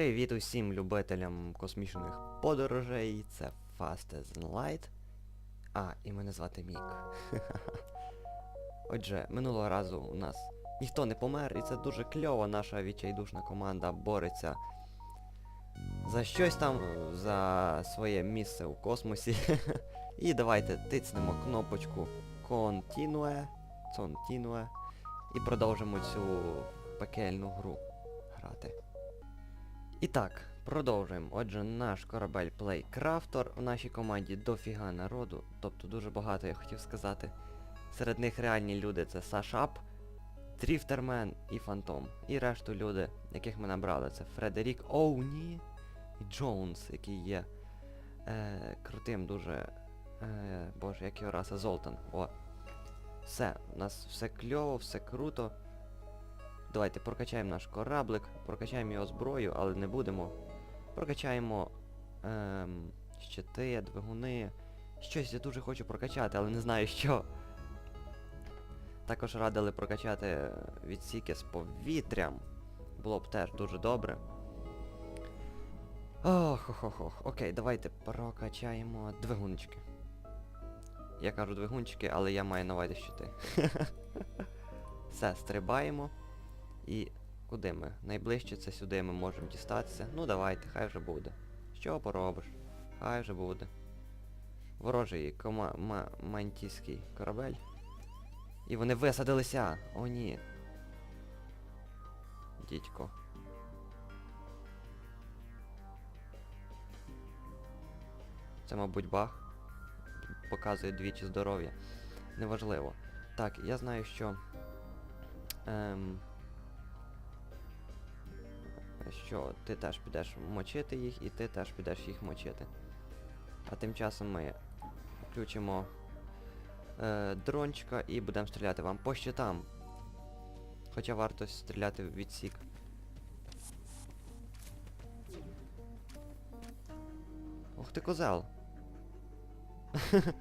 Привіт усім любителям космічних подорожей, це Fast as Light. А, і мене звати Мік. Отже, минулого разу у нас ніхто не помер, і це дуже кльово, наша відчайдушна команда бореться за щось там, за своє місце у космосі. І давайте тицнемо кнопочку Continue, Continue і продовжимо цю пекельну гру грати. І так, продовжуємо. Отже, наш корабель Playcrafter. У нашій команді дофіга народу, тобто дуже багато я хотів сказати. Серед них реальні люди це Сашап, Тріфтермен і Фантом. І решту люди, яких ми набрали, це Фредерік Оуні і Джонс, який є е, крутим дуже. Е, боже, як його раса Золтан. О. Все, у нас все кльово, все круто. Давайте прокачаємо наш кораблик, прокачаємо його зброю, але не будемо. Прокачаємо ем, щити, двигуни. Щось я дуже хочу прокачати, але не знаю що. Також радили прокачати відсіки з повітрям. Було б теж дуже добре. Ох, ох, ох, ох. Окей, давайте прокачаємо двигунчики. Я кажу двигунчики, але я маю на увазі щити. Все, стрибаємо. І куди ми? Найближче це сюди ми можемо дістатися. Ну давайте, хай вже буде. Що поробиш? Хай вже буде. Ворожий мантійський корабель. І вони висадилися! О ні. Дідько. Це, мабуть, баг. Показує двічі здоров'я. Неважливо. Так, я знаю, що. Ем, що ти теж підеш мочити їх, і ти теж підеш їх мочити. А тим часом ми включимо е, дрончика і будемо стріляти вам по щитам. Хоча варто стріляти в відсік. Ух ти козел!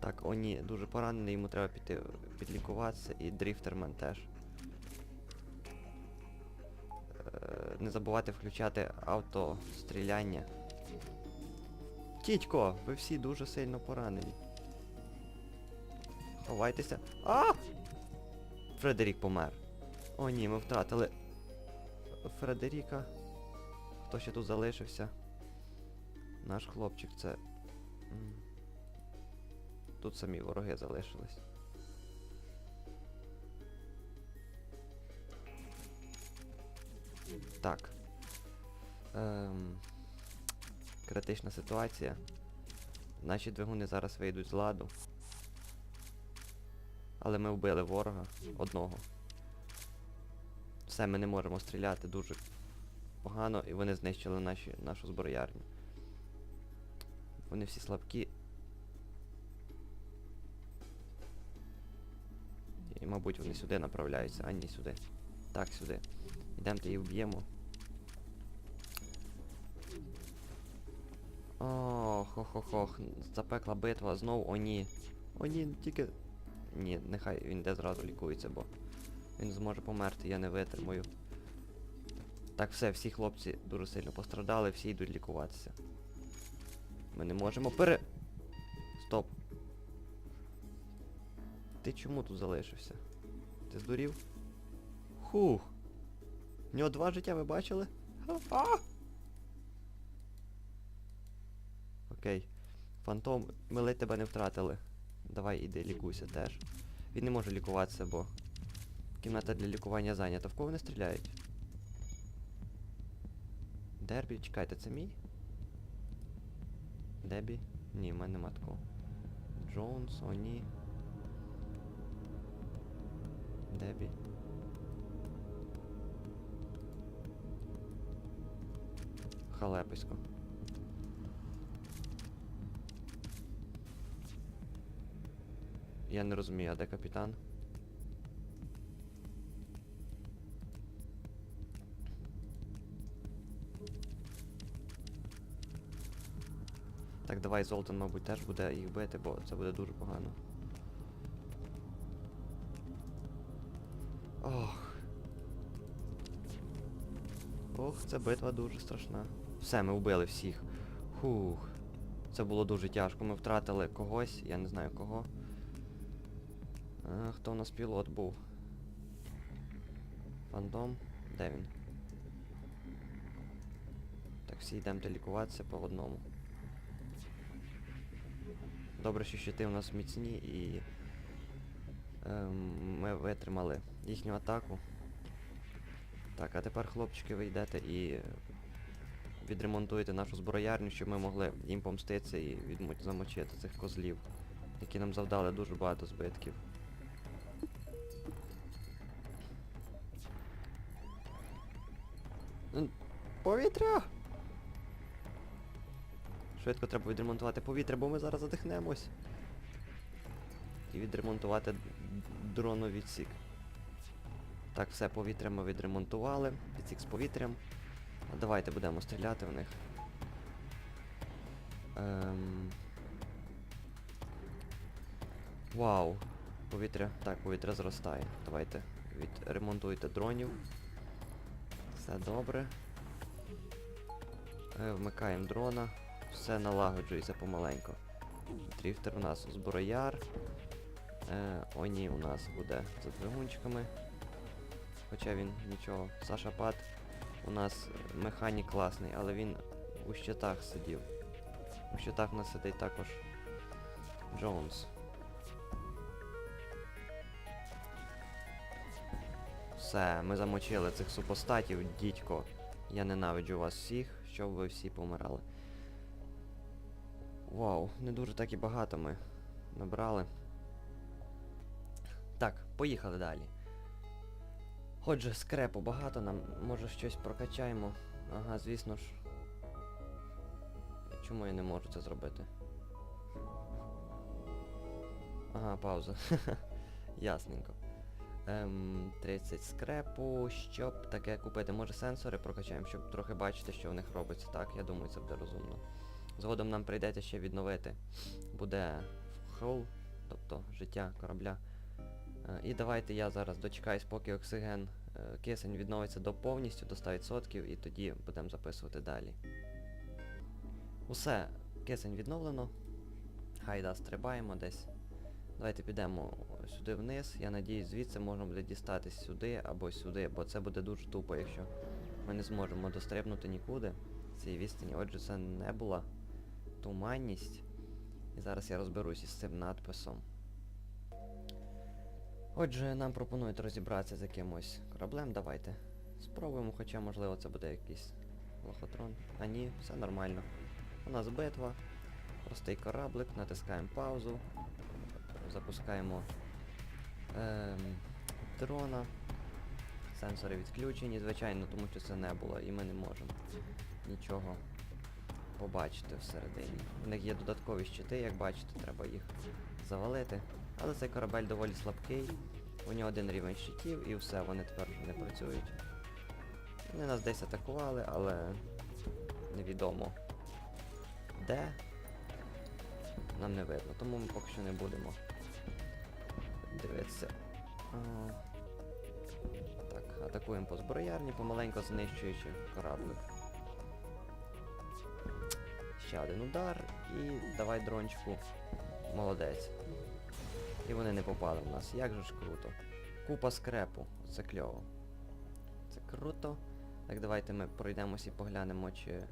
Так, о ні, дуже поранений, йому треба піти підлікуватися, і дріфтермен теж. Не забувайте включати автостріляння. Тітько, ви всі дуже сильно поранені. Ховайтеся. А! Фредерік помер. О ні, ми втратили Фредеріка. Хто ще тут залишився? Наш хлопчик це. Тут самі вороги залишились. Так. Ем, критична ситуація. Наші двигуни зараз вийдуть з ладу. Але ми вбили ворога одного. Все, ми не можемо стріляти дуже погано і вони знищили наші, нашу зброярню. Вони всі слабкі. І, мабуть, вони сюди направляються, а ні сюди. Так, сюди. Йдемте і вб'ємо. Ох, ох, ох, ох, запекла битва, знову, о ні. О ні, тільки... Ні, нехай він де зразу лікується, бо він зможе померти, я не витримую. Так, все, всі хлопці дуже сильно пострадали, всі йдуть лікуватися. Ми не можемо пере... Стоп. Ти чому тут залишився? Ти здурів? Хух. В нього два життя, ви бачили? А! Окей. Фантом, ми ледь тебе не втратили. Давай іди лікуйся теж. Він не може лікуватися, бо кімната для лікування зайнята. В кого вони стріляють? Дербі, чекайте, це мій? Дебі? Ні, в мене нема такого. Джонс, о ні. Дебі. Халеписько. Я не розумію, а де капітан? Так, давай Золтан, мабуть, теж буде їх бити, бо це буде дуже погано. Ох. Ох, ця битва дуже страшна. Все, ми вбили всіх. Хух. Це було дуже тяжко. Ми втратили когось, я не знаю кого. А, хто у нас пілот був? Фантом? Де він? Так, всі йдемо лікуватися по одному. Добре, що щити у нас міцні і ем, ми витримали їхню атаку. Так, а тепер, хлопчики, ви йдете і відремонтуєте нашу зброярню, щоб ми могли їм помститися і замочити цих козлів, які нам завдали дуже багато збитків. Повітря! Швидко треба відремонтувати повітря, бо ми зараз задихнемось. І відремонтувати дроновідсік. Так, все, повітря ми відремонтували. Відсік з повітрям. Давайте будемо стріляти в них. Ем... Вау. Повітря. Так, повітря зростає. Давайте відремонтуйте дронів. Все добре. Е, вмикаємо дрона. Все налагоджується помаленьку. Дріфтер у нас зброяр. Е, Оні у нас буде за двигунчиками. Хоча він нічого. Саша Пат у нас механік класний, але він у щитах сидів. У щитах у нас сидить також Джонс. Все, ми замочили цих супостатів, дідько. Я ненавиджу вас всіх, щоб ви всі помирали. Вау, не дуже так і багато ми набрали. Так, поїхали далі. Отже, скрепу багато, нам може щось прокачаємо. Ага, звісно ж. Чому я не можу це зробити? Ага, пауза. Ясненько. Ем, 30 скрепу, щоб таке купити. Може сенсори прокачаємо, щоб трохи бачити, що в них робиться. Так, я думаю, це буде розумно. Згодом нам прийдеться ще відновити. Буде хол, тобто життя корабля. Е, І давайте я зараз дочекаюсь, поки оксиген, е, кисень відновиться до повністю, до 100%, і тоді будемо записувати далі. Усе, кисень відновлено. Хайда, стрибаємо десь. Давайте підемо сюди вниз. Я надіюсь, звідси можна буде дістатись сюди або сюди, бо це буде дуже тупо, якщо ми не зможемо дострибнути нікуди цієї відстані. Отже, це не була туманність. І зараз я розберусь із цим надписом. Отже, нам пропонують розібратися з якимось кораблем. Давайте спробуємо, хоча можливо це буде якийсь лохотрон. А ні, все нормально. У нас битва, простий кораблик, натискаємо паузу, запускаємо ем, дрона. Сенсори відключені, звичайно, тому що це не було і ми не можемо нічого побачити всередині. У них є додаткові щити, як бачите, треба їх завалити. Але цей корабель доволі слабкий. У нього один рівень щитів і все, вони тепер вже не працюють. Вони нас десь атакували, але невідомо де. Нам не видно, тому ми поки що не будемо дивитися. Так, атакуємо по зброярні, помаленько знищуючи кораблик. Ще один удар і давай дрончику. Молодець. І вони не попали в нас. Як же ж круто. Купа скрепу. Це кльово. Це круто. Так давайте ми пройдемося і поглянемо, чи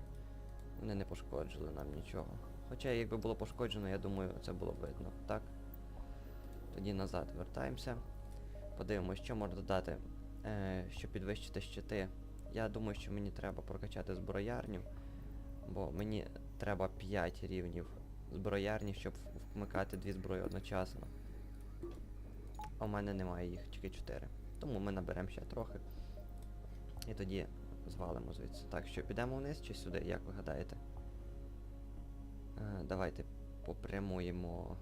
вони не пошкоджили нам нічого. Хоча якби було пошкоджено, я думаю, це було видно. Так? Тоді назад вертаємося. Подивимось, що можна додати, е, щоб підвищити щити. Я думаю, що мені треба прокачати зброярню, бо мені треба 5 рівнів зброярні, щоб вмикати дві зброї одночасно. А у мене немає їх, тільки 4. Тому ми наберемо ще трохи. І тоді звалимо звідси. Так, що підемо вниз чи сюди, як ви гадаєте? Е, давайте попрямуємо.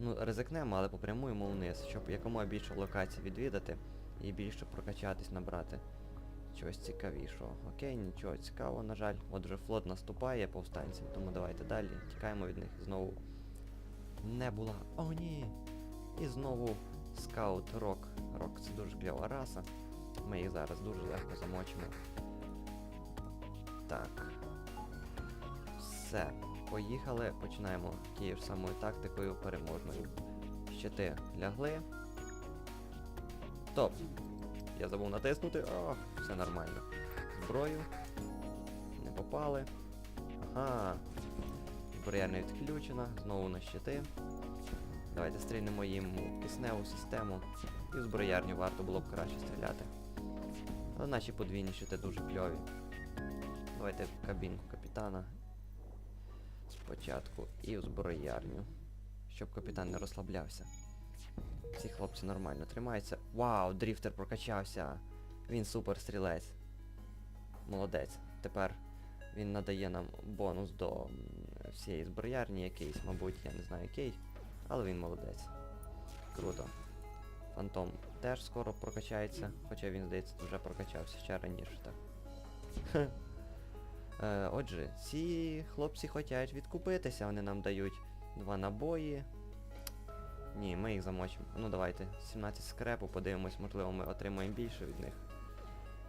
Ну, ризикнемо, але попрямуємо вниз, щоб якомога більше локацій відвідати і більше прокачатись, набрати чогось цікавішого. Окей, нічого цікавого, на жаль. Отже, флот наступає повстанців, тому давайте далі. Тікаємо від них. Знову не була. О, ні! І знову скаут Рок. Рок це дуже кльова раса. Ми їх зараз дуже легко замочимо. Так. Все. Поїхали. Починаємо тією ж самою тактикою переможною. Щити лягли. Стоп! Я забув натиснути. Ох, все нормально. Зброю. Не попали. Ага. Зброя не відключена. Знову на щити. Давайте стрільнемо їм у кисневу систему. І в зброярню варто було б краще стріляти. Але наші подвійні щити дуже кльові. Давайте кабінку капітана. Спочатку і в зброярню. Щоб капітан не розслаблявся. Ці хлопці нормально тримаються. Вау, дріфтер прокачався. Він супер стрілець. Молодець. Тепер він надає нам бонус до всієї зброярні якийсь, мабуть, я не знаю який. Але він молодець. Круто. Фантом теж скоро прокачається, хоча він, здається, вже прокачався ще раніше, так. Е, отже, ці хлопці хочуть відкупитися, вони нам дають два набої. Ні, ми їх замочимо. Ну давайте, 17 скрепу, подивимось, можливо ми отримаємо більше від них.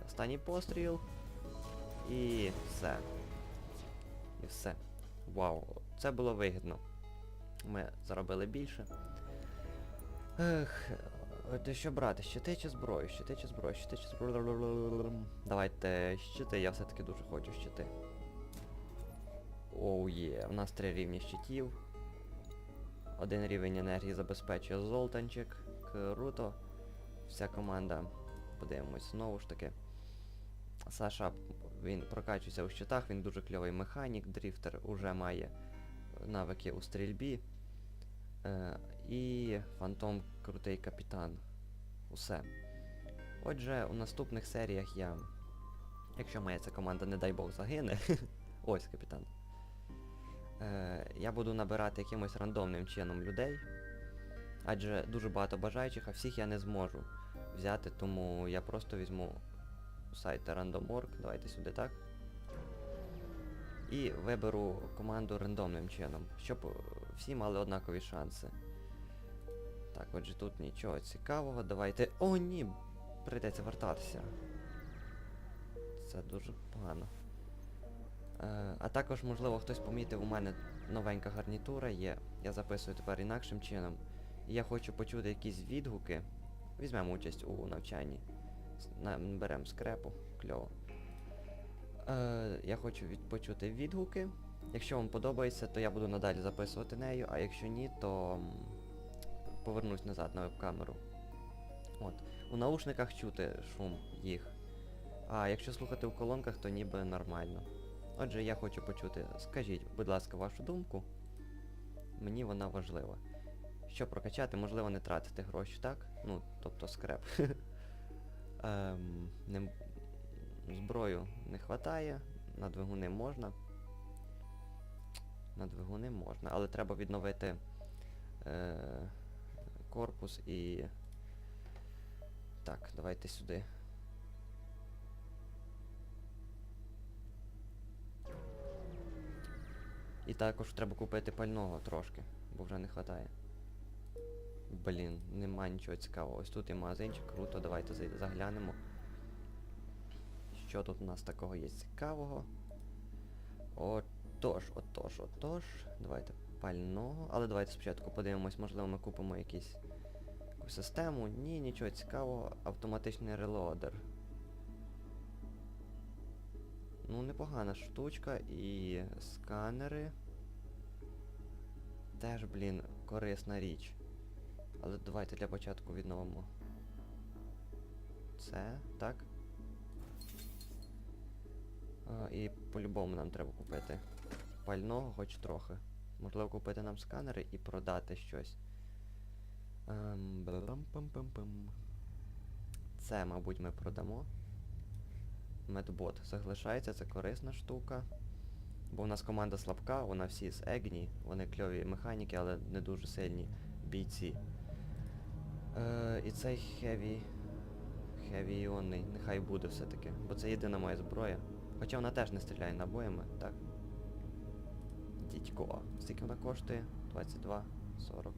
Останній постріл. І все. І все. Вау, це було вигідно. Ми заробили більше. Ех, от що брати, щити чи зброю, щити чи зброю, щити чи зброю. Давайте щити, я все-таки дуже хочу щити. Оу є, у нас три рівні щитів. Один рівень енергії забезпечує золтанчик. Круто. Вся команда. Подивимось знову ж таки. Саша, він прокачується у щитах, він дуже кльовий механік, дріфтер уже має навики у стрільбі. Е, і Фантом крутий капітан. Усе. Отже, у наступних серіях я. Якщо моя ця команда, не дай Бог, загине. Ось капітан. Е, я буду набирати якимось рандомним чином людей. Адже дуже багато бажаючих, а всіх я не зможу взяти, тому я просто візьму сайт Random.org, давайте сюди так. І виберу команду рандомним чином, щоб всі мали однакові шанси. Так, отже, тут нічого цікавого. Давайте. О, ні! Прийдеться вертатися. Це дуже погано. Е, а також, можливо, хтось помітив, у мене новенька гарнітура є. Я записую тепер інакшим чином. І я хочу почути якісь відгуки. Візьмемо участь у навчанні. Беремо скрепу, кльово. Е, я хочу від, почути відгуки. Якщо вам подобається, то я буду надалі записувати нею, а якщо ні, то повернусь назад на веб-камеру. От. У наушниках чути шум їх. А якщо слухати в колонках, то ніби нормально. Отже, я хочу почути, скажіть, будь ласка, вашу думку. Мені вона важлива. Щоб прокачати, можливо, не тратити гроші, так? Ну, тобто скреп. ем, не, зброю не вистачає, на двигуни можна. На двигуни можна, але треба відновити е, корпус і. Так, давайте сюди. І також треба купити пального трошки, бо вже не вистачає. Блін, нема нічого цікавого. Ось тут є магазинчик, круто, давайте заглянемо. Що тут у нас такого є цікавого? Отож, отож, отож. Давайте пального. Але давайте спочатку подивимось, можливо, ми купимо якісь, якусь систему. Ні, нічого цікавого. Автоматичний релодер. Ну, непогана штучка і сканери. Теж, блін, корисна річ. Але давайте для початку відновимо. Це, так? А, і по-любому нам треба купити пального хоч трохи. Можливо, купити нам сканери і продати щось. Ем. Це, мабуть, ми продамо. Медбот залишається, це корисна штука. Бо у нас команда слабка, вона всі з Егні, вони кльові механіки, але не дуже сильні бійці. Е, і цей хеві. Хеві іонний, нехай буде все-таки. Бо це єдина моя зброя. Хоча вона теж не стріляє набоями, так. Дідько. Скільки вона коштує? 22, 40.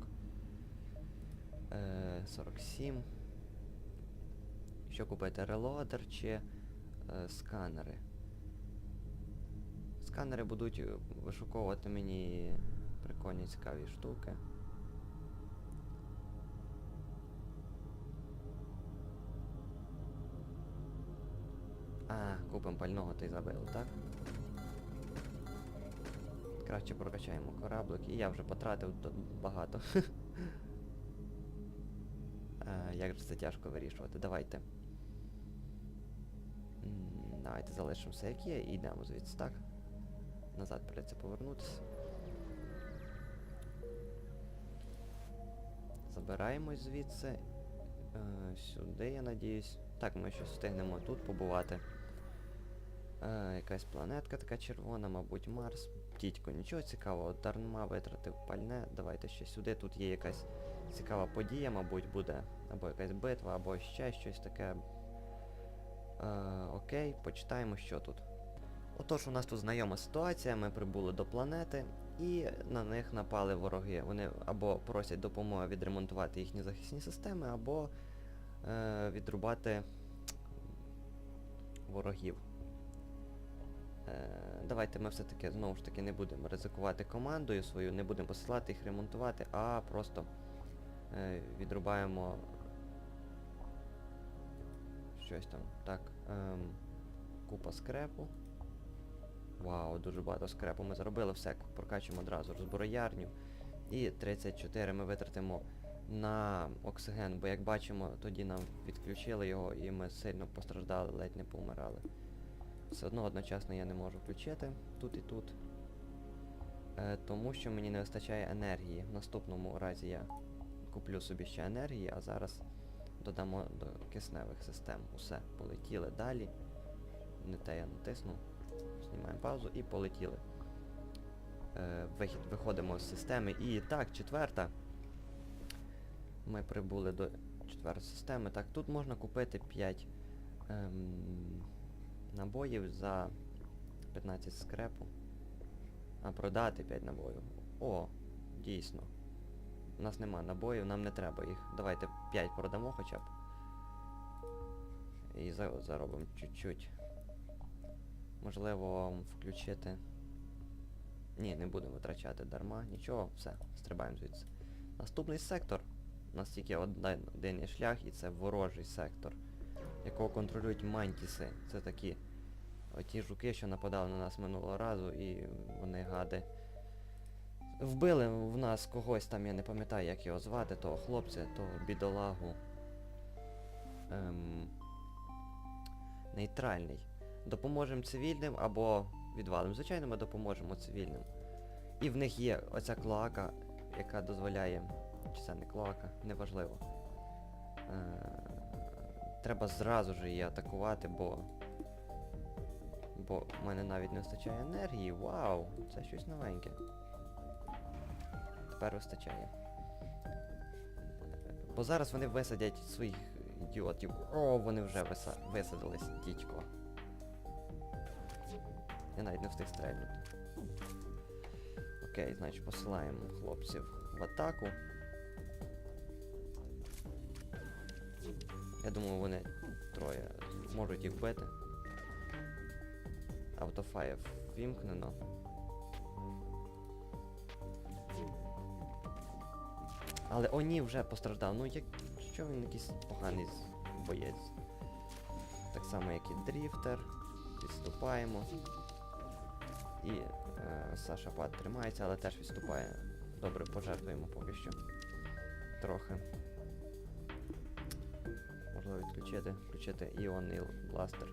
Е, 47. що купити, релодер чи е, сканери. Сканери будуть е, вишуковувати мені прикольні цікаві штуки. А, купимо пального та й забили, так? Краще прокачаємо кораблик, і я вже потратив тут багато. Е, Як же це тяжко вирішувати? Давайте. Давайте залишимо все як є і йдемо звідси, так? Назад придеться повернутися. Забираємось звідси. Е, сюди, я надіюсь. Так, ми ще встигнемо тут побувати. Е, якась планетка така червона, мабуть, Марс. Дідько, нічого цікавого, дарма витратив пальне. Давайте ще сюди. Тут є якась цікава подія, мабуть, буде. Або якась битва, або ще щось таке. Е, окей, почитаємо, що тут. Отож, у нас тут знайома ситуація, ми прибули до планети і на них напали вороги. Вони або просять допомоги відремонтувати їхні захисні системи, або е, відрубати ворогів. Е, давайте ми все-таки знову ж таки не будемо ризикувати командою свою, не будемо посилати їх ремонтувати, а просто е, відрубаємо щось там. Так. Ем, купа скрепу. Вау, дуже багато скрепу ми заробили, все, прокачуємо одразу розброярню. І 34 ми витратимо на оксиген, бо як бачимо, тоді нам відключили його і ми сильно постраждали, ледь не помирали. Все одно одночасно я не можу включити тут і тут. Е, тому що мені не вистачає енергії. В наступному разі я куплю собі ще енергії, а зараз додамо до кисневих систем. Усе, полетіли далі. Не те я натиснув. Знімаємо паузу і полетіли. Е, вихід, виходимо з системи. І так, четверта. Ми прибули до четвертої системи. Так, тут можна купити 5 ем, набоїв за 15 скрепу. А продати 5 набоїв. О, дійсно. У нас нема набоїв, нам не треба їх. Давайте 5 продамо хоча б. І за- заробимо чуть-чуть. Можливо, включити. Ні, не будемо витрачати дарма. Нічого, все, стрибаємо звідси. Наступний сектор. У нас тільки один шлях, і це ворожий сектор, якого контролюють мантіси. Це такі оті жуки, що нападали на нас минулого разу, і вони гади. Вбили в нас когось там, я не пам'ятаю, як його звати, того хлопця, того бідолагу. Ем, нейтральний. Допоможемо цивільним або відвалимо. Звичайно, ми допоможемо цивільним. І в них є оця клоака, яка дозволяє. Чи це не клоака, неважливо. Е, треба зразу ж її атакувати, бо. Бо в мене навіть не вистачає енергії. Вау! Це щось новеньке. Тепер вистачає. Бо зараз вони висадять своїх ідіотів. О, вони вже виса... висадились, дідько. Я навіть не встиг стрельнути. Окей, значить посилаємо хлопців в атаку. Я думаю, вони троє можуть їх вбити. Автофаєв вімкнено. Але Оні вже постраждав. Ну як що він якийсь поганий боєць. Так само, як і Дріфтер. Відступаємо. І е, Саша Пат тримається, але теж відступає. Добре, пожертвуємо поки що. Трохи. Відключити. Включити іонний бластер.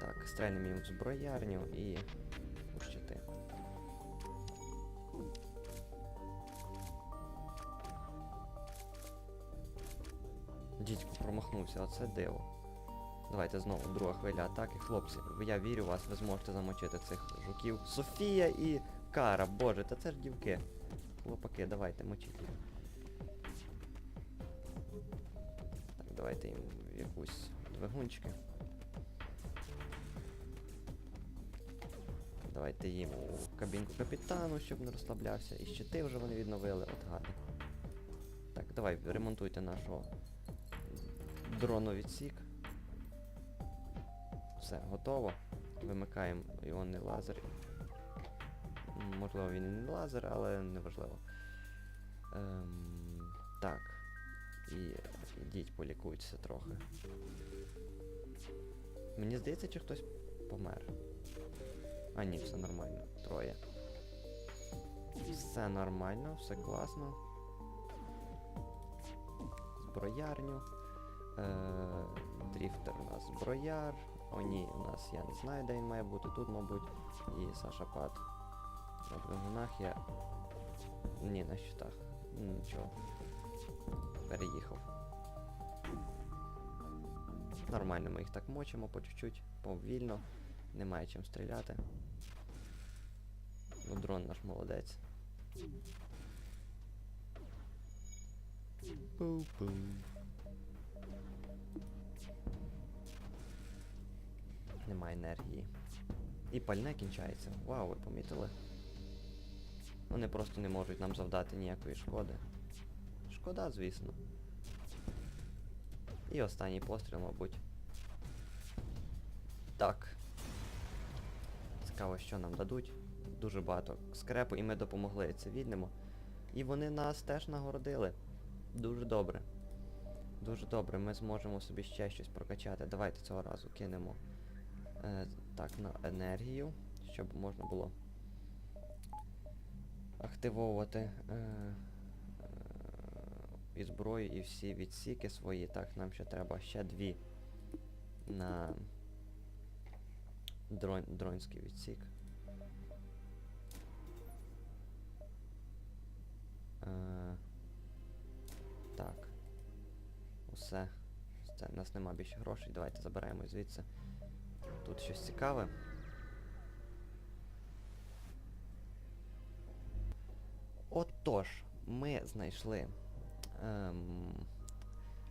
Так, стрельнемо їм в зброярню і у щити. Дідько промахнувся, оце диво. Давайте знову друга хвиля атаки. Хлопці, я вірю вас, ви зможете замочити цих жуків. Софія і Кара, боже, та це ж дівки. Хлопаки, давайте, мочіть давайте їм якусь двигунчики. Давайте їм у кабінку капітану, щоб не розслаблявся. І щити вже вони відновили, от гади. Так, давай, ремонтуйте нашого дроновідсік. Все, готово. Вимикаємо іонний лазер. Можливо, він і не лазер, але неважливо. Ем, так. І йдіть полікуйтеся трохи. Мені здається, чи хтось помер. А ні, все нормально. Троє. Все нормально, все класно. Зброярню. Е, дріфтер у нас зброяр. О, ні, у нас я не знаю, де він має бути. Тут, мабуть. І Саша Пат. На двигунах я. Ні, на щитах. Нічого. Переїхав. Нормально ми їх так мочимо по чуть-чуть, повільно. Немає чим стріляти. Ну, дрон наш молодець. Пу-пу. Немає енергії. І пальне кінчається. Вау, ви помітили? Вони просто не можуть нам завдати ніякої шкоди. Шкода, звісно. І останній постріл, мабуть. Так. Цікаво, що нам дадуть. Дуже багато скрепу, і ми допомогли цивільному. І вони нас теж нагородили. Дуже добре. Дуже добре, ми зможемо собі ще щось прокачати. Давайте цього разу кинемо е, так на енергію, щоб можна було активовувати е, е, і зброю, і всі відсіки свої. Так, нам ще треба ще дві на дрон, дронський відсік. Е, так. Усе. Це, у нас нема більше грошей. Давайте забираємо звідси. Тут щось цікаве. Отож, ми знайшли ем,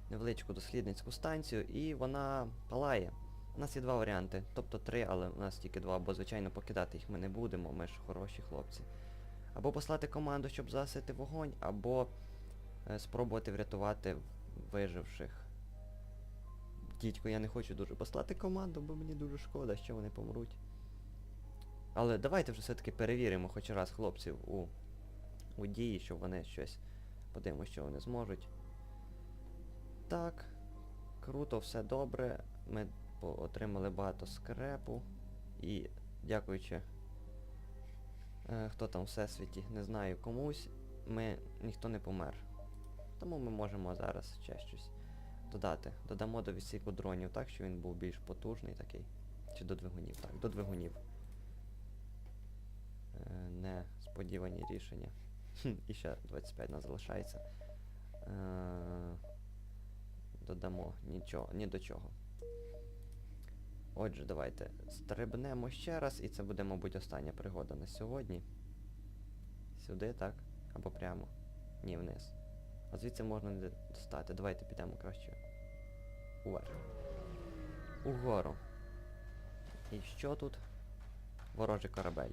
невеличку дослідницьку станцію, і вона палає. У нас є два варіанти, тобто три, але у нас тільки два, бо звичайно покидати їх ми не будемо, ми ж хороші хлопці. Або послати команду, щоб засити вогонь, або е, спробувати врятувати виживших. Дідько, я не хочу дуже послати команду, бо мені дуже шкода, що вони помруть. Але давайте вже все-таки перевіримо хоч раз хлопців у, у дії, щоб вони щось подивимося, що вони зможуть. Так, круто, все добре. Ми отримали багато скрепу. І дякуючи, е, хто там в всесвіті, не знаю комусь, ми ніхто не помер. Тому ми можемо зараз ще щось додати. Додамо до відсіку дронів так, що він був більш потужний такий. Чи до двигунів? Так, до двигунів. Е, несподівані рішення. Хм, І ще 25 нас залишається. Е, додамо нічого, ні до чого. Отже, давайте стрибнемо ще раз, і це буде, мабуть, остання пригода на сьогодні. Сюди, так? Або прямо. Ні, вниз. А звідси можна не достати. Давайте підемо краще. Уверх. Угору. І що тут? Ворожий корабель.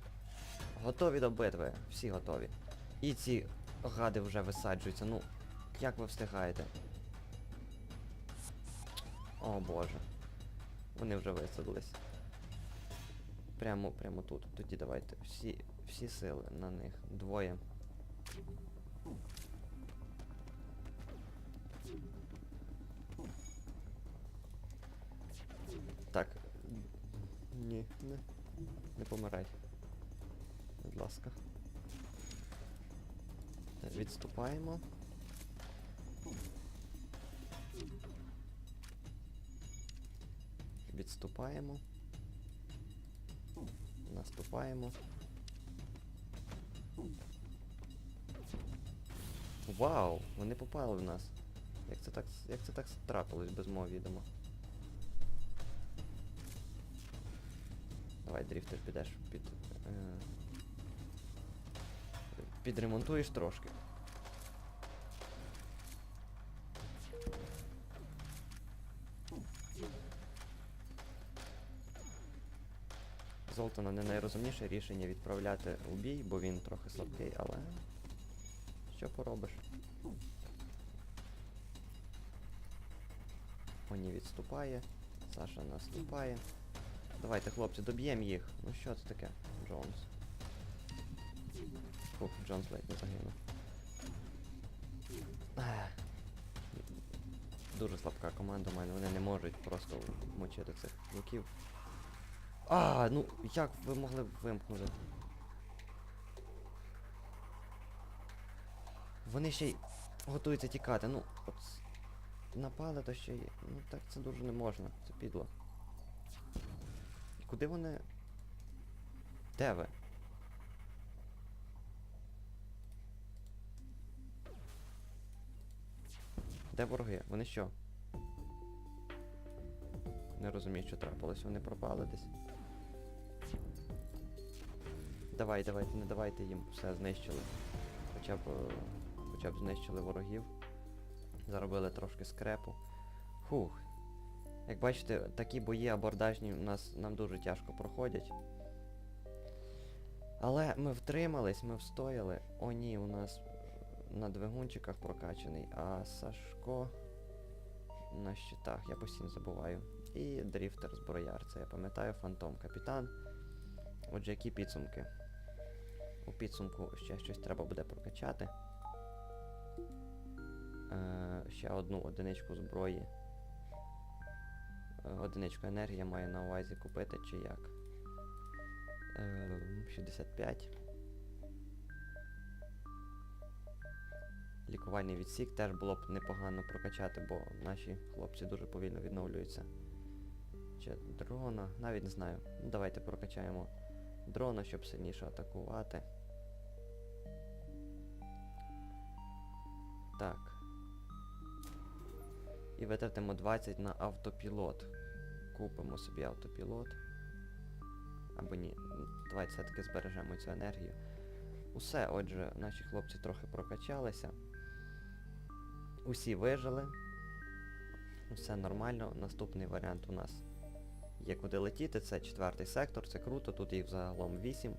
Готові до битви. Всі готові. І ці гади вже висаджуються. Ну, як ви встигаєте? О боже. Вони вже висадились. Прямо, прямо тут. Тоді давайте всі, всі сили на них. Двоє. Так. Ні, не. Не помирай. Будь ласка. Відступаємо. Відступаємо. Наступаємо. Вау! Вони попали в нас. Як це так, як це так трапилось без мого відома? Давай, дріфтер, підеш під. Е, підремонтуєш трошки. Золтана не найрозумніше рішення відправляти у бій, бо він трохи слабкий, але. Що поробиш? Оні відступає. Саша наступає. Давайте, хлопці, доб'ємо їх. Ну що це таке? Джонс. Фух, Джонс ледь не загинув. Дуже слабка команда у мене, вони не можуть просто мочити цих жуків. А, ну як ви могли вимкнути? Вони ще й готуються тікати, ну от напали, то ще й. Ну так це дуже не можна, це підло. Куди вони. Де ви? Де вороги? Вони що? Не розумію, що трапилось, вони пропали десь. Давай, давайте, не давайте їм все знищили. Хоча б. Хоча б знищили ворогів. Заробили трошки скрепу. Фух. Як бачите, такі бої абордажні у нас нам дуже тяжко проходять. Але ми втримались, ми встояли. О ні, у нас на двигунчиках прокачаний, а Сашко на щитах, я постійно забуваю. І дріфтер зброяр, це я пам'ятаю, фантом капітан. Отже, які підсумки? У підсумку ще щось треба буде прокачати. Е, ще одну одиничку зброї. Е, одиничку енергії маю на увазі купити чи як. Е, 65. Лікувальний відсік теж було б непогано прокачати, бо наші хлопці дуже повільно відновлюються. Чи дрона, навіть не знаю. Ну, давайте прокачаємо дрона, щоб сильніше атакувати. Так. І витратимо 20 на автопілот. Купимо собі автопілот. Або ні. Давайте все-таки збережемо цю енергію. Усе, отже, наші хлопці трохи прокачалися. Усі вижили. Все нормально. Наступний варіант у нас є куди летіти. Це четвертий сектор, це круто, тут їх загалом 8.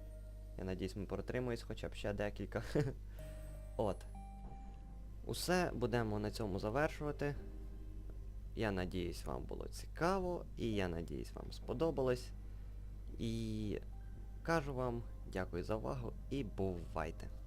Я надіюсь, ми протримуємось хоча б ще декілька. От. Усе, будемо на цьому завершувати. Я надіюсь, вам було цікаво, і я надіюсь, вам сподобалось. І кажу вам дякую за увагу і бувайте!